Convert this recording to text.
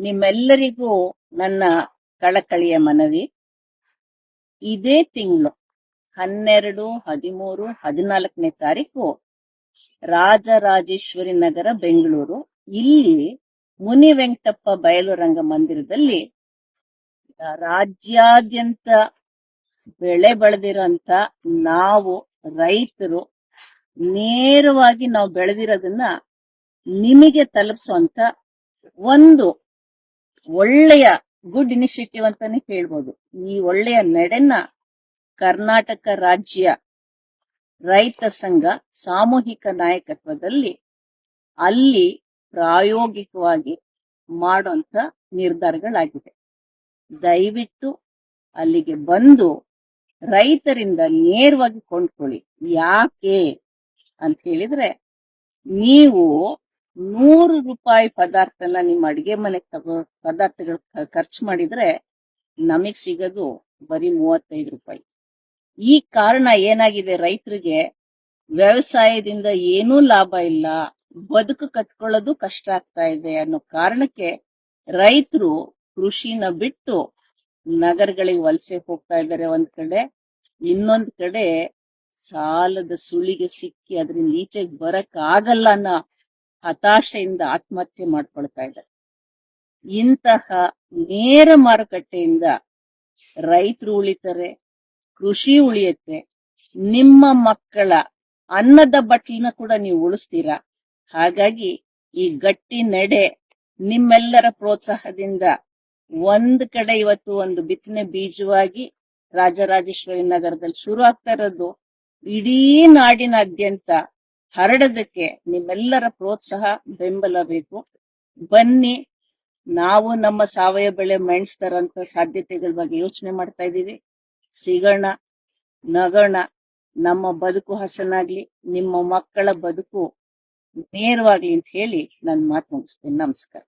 ನಿಮ್ಮೆಲ್ಲರಿಗೂ ನನ್ನ ಕಳಕಳಿಯ ಮನವಿ. ಇದೇ ತಿಂಗಳು ಹನ್ನೆರಡು, ಹದಿಮೂರು, ಹದಿನಾಲ್ಕನೇ ತಾರೀಕು ರಾಜರಾಜೇಶ್ವರಿ ನಗರ, ಬೆಂಗಳೂರು. ಇಲ್ಲಿ ಮುನಿ ವೆಂಕಟಪ್ಪ ಬಯಲು ರಂಗ ಮಂದಿರದಲ್ಲಿ ರಾಜ್ಯಾದ್ಯಂತ ಬೆಳೆ ಬೆಳೆದಿರೋಂತ ನಾವು ರೈತರು ನೇರವಾಗಿ ನಾವು ಬೆಳೆದಿರೋದನ್ನ ನಿಮಗೆ ತಲುಪಿಸುವಂತ ಒಂದು ಒಳ್ಳೆಯ ಗುಡ್ ಇನಿಷಿಯೇಟಿವ್ ಅಂತಾನೆ ಹೇಳ್ಬೋದು. ಈ ಒಳ್ಳೆಯ ನಡೆನ ಕರ್ನಾಟಕ ರಾಜ್ಯ ರೈತ ಸಂಘ, ಸಾಮೂಹಿಕ ನಾಯಕತ್ವದಲ್ಲಿ ಅಲ್ಲಿ ಪ್ರಾಯೋಗಿಕವಾಗಿ ಮಾಡುವಂತ ನಿರ್ಧಾರಗಳಾಗಿದೆ ದಯವಿಟ್ಟು ಅಲ್ಲಿಗೆ ಬಂದು ರೈತರಿಂದ ನೇರವಾಗಿ ಕೊಂಡ್ಕೊಳ್ಳಿ. ಯಾಕೆ ಅಂತ ಹೇಳಿದ್ರೆ, ನೀವು ನೂರು ರೂಪಾಯಿ ಪದಾರ್ಥನ ನಿಮ್ಮ ಅಡಿಗೆ ಮನೆ ತಗೋ, ಪದಾರ್ಥಗಳು ಖರ್ಚು ಮಾಡಿದ್ರೆ ನಮಗ್ ಸಿಗೋದು ಬರೀ ಮೂವತ್ತೈದು ರೂಪಾಯಿ. ಈ ಕಾರಣ ಏನಾಗಿದೆ ರೈತರಿಗೆ, ವ್ಯವಸಾಯದಿಂದ ಏನೂ ಲಾಭ ಇಲ್ಲ, ಬದುಕು ಕಟ್ಕೊಳ್ಳೋದು ಕಷ್ಟ ಆಗ್ತಾ ಇದೆ ಅನ್ನೋ ಕಾರಣಕ್ಕೆ ರೈತರು ಕೃಷಿನ ಬಿಟ್ಟು ನಗರಗಳಿಗೆ ವಲಸೆ ಹೋಗ್ತಾ ಇದ್ದಾರೆ ಒಂದ್ ಕಡೆ. ಇನ್ನೊಂದ್ ಕಡೆ ಸಾಲದ ಸುಳಿಗೆ ಸಿಕ್ಕಿ ಅದರಿಂದ ಈಚೆಗೆ ಬರಕ್ ಆಗಲ್ಲ ಅನ್ನೋ ಹತಾಶೆಯಿಂದ ಆತ್ಮಹತ್ಯೆ ಮಾಡ್ಕೊಳ್ತಾ ಇದ್ದಾರೆ. ಇಂತಹ ನೇರ ಮಾರುಕಟ್ಟೆಯಿಂದ ರೈತರು ಉಳಿತಾರೆ, ಕೃಷಿ ಉಳಿಯುತ್ತೆ, ನಿಮ್ಮ ಮಕ್ಕಳ ಅನ್ನದ ಬಟ್ಲಿನ ಕೂಡ ನೀವು ಉಳಿಸ್ತೀರಾ? ಹಾಗಾಗಿ ಈ ಗಟ್ಟಿ ನಡೆ ನಿಮ್ಮೆಲ್ಲರ ಪ್ರೋತ್ಸಾಹದಿಂದ ಒಂದ್ ಕಡೆ ಇವತ್ತು ಒಂದು ಬಿತ್ತನೆ ಬೀಜವಾಗಿ ರಾಜರಾಜೇಶ್ವರಿ ನಗರದಲ್ಲಿ ಶುರು ಆಗ್ತಾ ಇರೋದು. ಇಡೀ ನಾಡಿನಾದ್ಯಂತ ಹರಡೋದಕ್ಕೆ ನಿಮ್ಮೆಲ್ಲರ ಪ್ರೋತ್ಸಾಹ, ಬೆಂಬಲ ಬೇಕು. ಬನ್ನಿ, ನಾವು ನಮ್ಮ ಸಾವಯವ ಬೆಳೆ ಮೆಣಸ್ತಾರಂತ ಸಾಧ್ಯತೆಗಳ ಬಗ್ಗೆ ಯೋಚನೆ ಮಾಡ್ತಾ ಇದ್ದೀವಿ. ಸಿಗೋಣ, ನಗೋಣ. ನಮ್ಮ ಬದುಕು ಹಸನಾಗ್ಲಿ, ನಿಮ್ಮ ಮಕ್ಕಳ ಬದುಕು ನೇರವಾಗ್ಲಿ ಅಂತ ಹೇಳಿ ನಾನು ಮಾತು ಮುಗಿಸ್ತೀನಿ. ನಮಸ್ಕಾರ.